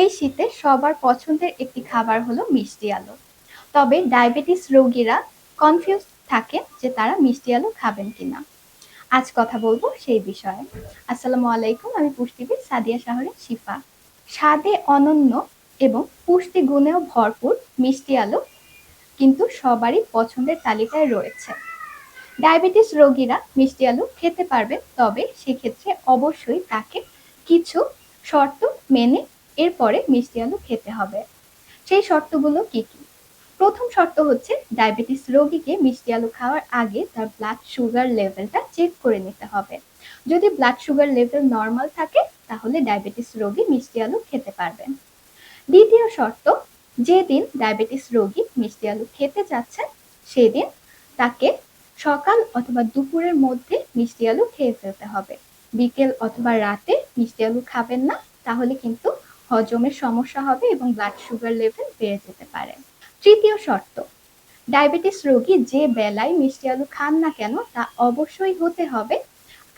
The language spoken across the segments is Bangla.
এই শীতে সবার পছন্দের একটি খাবার হলো মিষ্টি আলু। তবে ডায়াবেটিস রোগীরা কনফিউজ থাকে যে তারা মিষ্টি আলু খাবেন কিনা। আজ কথা বলব সেই বিষয়ে। আসসালামু আলাইকুম, আমি পুষ্টিবিদ সাদিয়া শহরের শিফা। স্বাদে অনন্য এবং পুষ্টি গুণেও ভরপুর মিষ্টি আলু কিন্তু সবারই পছন্দের তালিকায় রয়েছে। ডায়াবেটিস রোগীরা মিষ্টি আলু খেতে পারবেন, তবে সেক্ষেত্রে অবশ্যই তাকে কিছু শর্ত মেনে এরপরে মিষ্টি আলু খেতে হবে। সেই শর্তগুলো কি কি? প্রথম শর্ত হচ্ছে ডায়াবেটিস রোগীকে মিষ্টি আলু খাওয়ার আগে তার ব্লাড সুগার লেভেলটা চেক করে নিতে হবে। যদি ব্লাড সুগার লেভেল নর্মাল থাকে, তাহলে ডায়াবেটিস রোগী মিষ্টি আলু খেতে পারবেন। দ্বিতীয় শর্ত, যেদিন ডায়াবেটিস রোগী মিষ্টি আলু খেতে যাচ্ছেন সেদিন তাকে সকাল অথবা দুপুরের মধ্যে মিষ্টি আলু খেয়ে ফেলতে হবে। বিকেল অথবা রাতে মিষ্টি আলু খাবেন না, তাহলে কিন্তু হজমের সমস্যা হবে এবং ব্লাড সুগার লেভেল বেড়ে যেতে পারে। তৃতীয় শর্ত ডায়াবেটিস রোগী যে বেলায় মিষ্টি আলু খান না কেন, তা অবশ্যই হতে হবে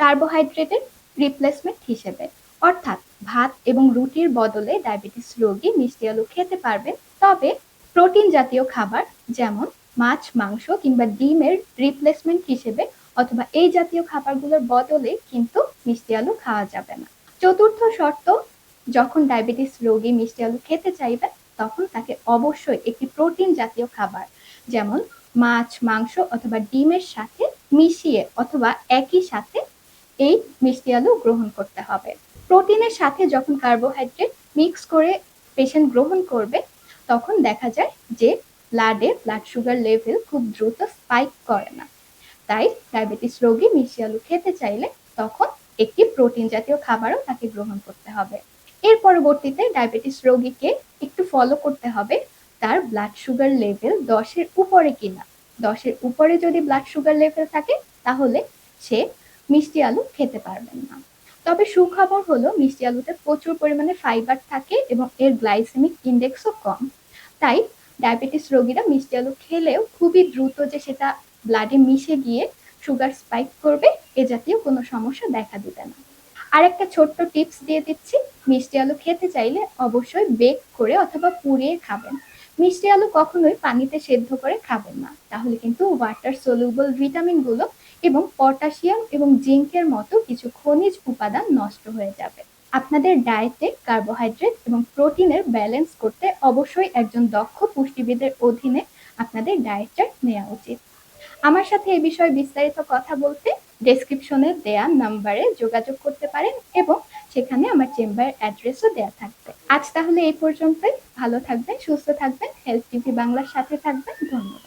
কার্বোহাইড্রেটের রিপ্লেসমেন্ট হিসেবে। অর্থাৎ ভাত এবং রুটির বদলে ডায়াবেটিস রোগী মিষ্টি আলু খেতে পারবেন তবে প্রোটিন জাতীয় খাবার যেমন মাছ, মাংস কিংবা ডিমের রিপ্লেসমেন্ট হিসেবে অথবা এই জাতীয় খাবারগুলোর বদলে কিন্তু মিষ্টি আলু খাওয়া যাবে না। চতুর্থ শর্ত যখন ডায়াবেটিস রোগী মিষ্টি আলু খেতে চাইবে, তখন তাকে অবশ্যই একটি প্রোটিন জাতীয় খাবার, যেমন মাছ, মাংস অথবা ডিমের সাথে মিশিয়ে অথবা একই সাথে এই মিষ্টি আলু গ্রহণ করতে হবে। প্রোটিনের সাথে যখন কার্বোহাইড্রেট মিক্স করে পেশেন্ট গ্রহণ করবে, তখন দেখা যায় যে ব্লাডে ব্লাড সুগার লেভেল খুব দ্রুত স্পাইক করে না। তাই ডায়াবেটিস রোগী মিষ্টি আলু খেতে চাইলে তখন একটি প্রোটিন জাতীয় খাবারও তাকে গ্রহণ করতে হবে। এর পরবর্তীতে ডায়াবেটিস রোগীকে একটু ফলো করতে হবে, তার ব্লাড সুগার লেভেল দশের উপরে কিনা। দশের উপরে যদি ব্লাড সুগার লেভেল থাকে, তাহলে সে মিষ্টি আলু খেতে পারবেন না। তবে সুখবর হলো, মিষ্টি আলুতে প্রচুর পরিমাণে ফাইবার থাকে এবং এর গ্লাইসেমিক ইন্ডেক্সও কম। তাই ডায়াবেটিস রোগীরা মিষ্টি আলু খেলেও খুবই দ্রুত যে সেটা ব্লাডে মিশে গিয়ে সুগার স্পাইক করবে, এ জাতীয় কোনো সমস্যা দেখা দিবে না। আর একটা ছোট্ট টিপস দিয়ে দিচ্ছি মিষ্টি আলু খেতে চাইলে অবশ্যই বেক করে অথবা পুড়িয়ে খাবেন। মিষ্টি আলু কখনোই পানিতে সেদ্ধ করে খাবেন না। তাহলে কিন্তু ওয়াটার সলিউবল ভিটামিনগুলো এবং পটাশিয়াম এবং জিঙ্কের মতো কিছু খনিজ উপাদান নষ্ট হয়ে যাবে। আপনাদের ডায়েটে কার্বোহাইড্রেট এবং প্রোটিনের ব্যালেন্স করতে অবশ্যই একজন দক্ষ পুষ্টিবিদের অধীনে আপনাদের ডায়েট চার্ট নেওয়া উচিত। আমার সাথে এই বিষয়ে বিস্তারিত কথা বলতে ডেসক্রিপশনে দেয়া নাম্বারে যোগাযোগ করতে পারেন এবং সেখানে আমার চেম্বার অ্যাড্রেসও দেওয়া থাকবে। আজ তাহলে এই পর্যন্তই। ভালো থাকবেন, সুস্থ থাকবেন। হেলথ টিভি বাংলার সাথে থাকবেন। ধন্যবাদ।